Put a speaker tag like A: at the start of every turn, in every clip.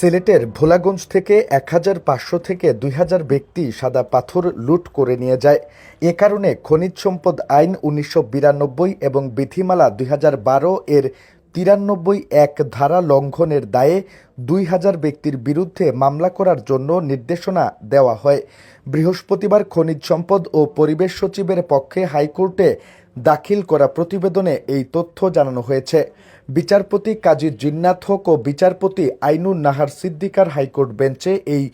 A: সিলেটের ভোলাগঞ্জ থেকে এক হাজার পাঁচশো থেকে দুই হাজার ব্যক্তি সাদা পাথর লুট করে নিয়ে যায়। এ কারণে খনিজ সম্পদ আইন উনিশশো বিরানব্বই এবং বিধিমালা দুই হাজার বারো এর তিরানব্বই এক ধারা লঙ্ঘনের দায়ে দুই হাজার ব্যক্তির বিরুদ্ধে মামলা করার জন্য নির্দেশনা দেওয়া হয়। বৃহস্পতিবার খনিজ সম্পদ ও পরিবেশ সচিবের পক্ষে হাইকোর্টে দাখিল করা প্রতিবেদনে এই তথ্য জানানো হয়েছে। বিচারপতি কাজী জিন্নাত হক ও বিচারপতি আইনুন নাহার সিদ্দিকার হাইকোর্ট বেঞ্চে এই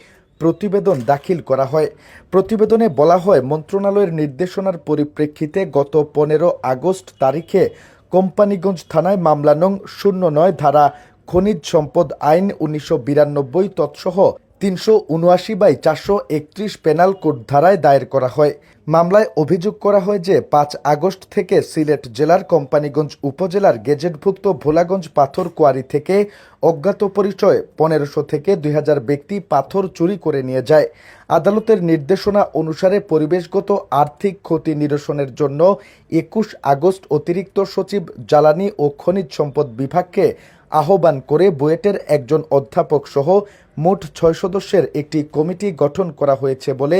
A: প্রতিবেদন দাখিল করা হয়। প্রতিবেদনে বলা হয়, মন্ত্রণালয়ের নির্দেশনার পরিপ্রেক্ষিতে গত পনেরো আগস্ট তারিখে কোম্পানিগঞ্জ থানায় মামলা নং শূন্য নয় ধারা খনিজ সম্পদ আইন উনিশশো বিরানব্বই তৎসহ তিনশো উনআশি বাই চারশো একত্রিশ পেনাল কোড ধারায় দায়ের করা হয়। মামলায় অভিযোগ করা হয় যে পাঁচ আগস্ট থেকে সিলেট জেলার কোম্পানিগঞ্জ উপজেলার গেজেটভুক্ত ভোলাগঞ্জ পাথর কোয়ারি থেকে অজ্ঞাত পরিচয় পনেরোশো থেকে দুই হাজার ব্যক্তি পাথর চুরি করে নিয়ে যায়। আদালতের নির্দেশনা অনুসারে পরিবেশগত আর্থিক ক্ষতি নিরসনের জন্য একুশ আগস্ট অতিরিক্ত সচিব জ্বালানি ও খনিজ সম্পদ বিভাগকে আহ্বান করে বুয়েটের একজন অধ্যাপক সহ মোট ছয় সদস্যের একটি কমিটি গঠন করা হয়েছে বলে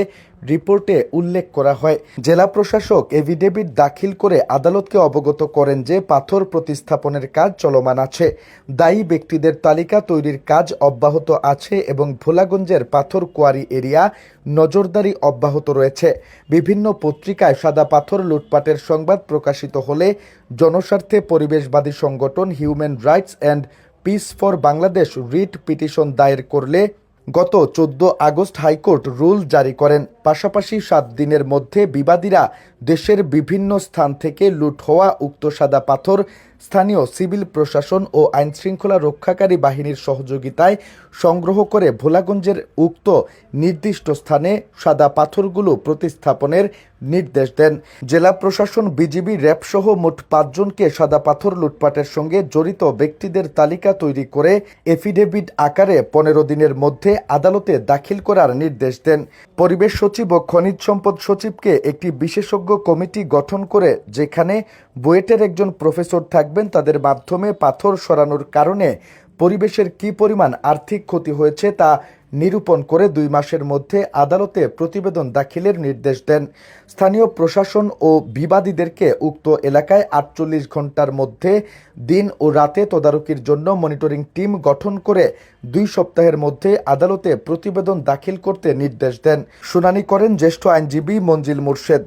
A: রিপোর্টে উল্লেখ করা হয়। জেলা প্রশাসক এভিডেভিট দাখিল করে আদালতকে অবগত করেন যে পাথর প্রতিস্থাপনের কাজ চলমান আছে। দায়ী ব্যক্তিদের তালিকা তৈরির কাজ অব্যাহত আছে এবং ভোলাগঞ্জের পাথর কোয়ারি এরিয়া নজরদারি অব্যাহত রয়েছে। বিভিন্ন পত্রিকায় সাদা পাথর লুটপাটের সংবাদ প্রকাশিত হলে জনস্বার্থে পরিবেশবাদী সংগঠন human rights and peace for Bangladesh writ petition দায়ের করলে গত চোদ্দ আগস্ট হাইকোর্ট রুল জারি করেন। পাশাপাশি সাত দিনের মধ্যে বিবাদীরা দেশের বিভিন্ন স্থান থেকে লুট হওয়া উক্ত সাদা পাথর স্থানীয় সিভিল প্রশাসন ও আইনশৃঙ্খলা রক্ষাকারী বাহিনীর সহযোগিতায় সংগ্রহ করে ভোলাগঞ্জের উক্ত নির্দিষ্ট স্থানে সাদা পাথরগুলো প্রতিস্থাপনের নির্দেশ দেন। জেলা প্রশাসন বিজিবি র্যাবসহ মোট পাঁচজনকে সাদা পাথর লুটপাটের সঙ্গে জড়িত ব্যক্তিদের তালিকা তৈরি করে এফিডেভিট আকারে পনেরো দিনের মধ্যে আদালতে দাখিল করার নির্দেশ দেন। পরিবেশ সচিব ও খনিজ সম্পদ সচিবকে একটি বিশেষজ্ঞ কমিটি গঠন করে যেখানে বুয়েটের একজন প্রফেসর থাকবেন, তাদের মাধ্যমে পাথর সরানোর কারণে পরিবেশের কি পরিমাণ আর্থিক ক্ষতি হয়েছে তা নিরূপণ করে দুই মাসের মধ্যে আদালতে প্রতিবেদন দাখিলের নির্দেশ দেন। স্থানীয় প্রশাসন ও বিবাদীদেরকে উক্ত এলাকায় আটচল্লিশ ঘণ্টার মধ্যে দিন ও রাতে তদারকির জন্য মনিটরিং টিম গঠন করে দুই সপ্তাহের মধ্যে আদালতে প্রতিবেদন দাখিল করতে নির্দেশ দেন। শুনানি করেন জ্যেষ্ঠ আইনজীবী মঞ্জিল মুর্শেদ।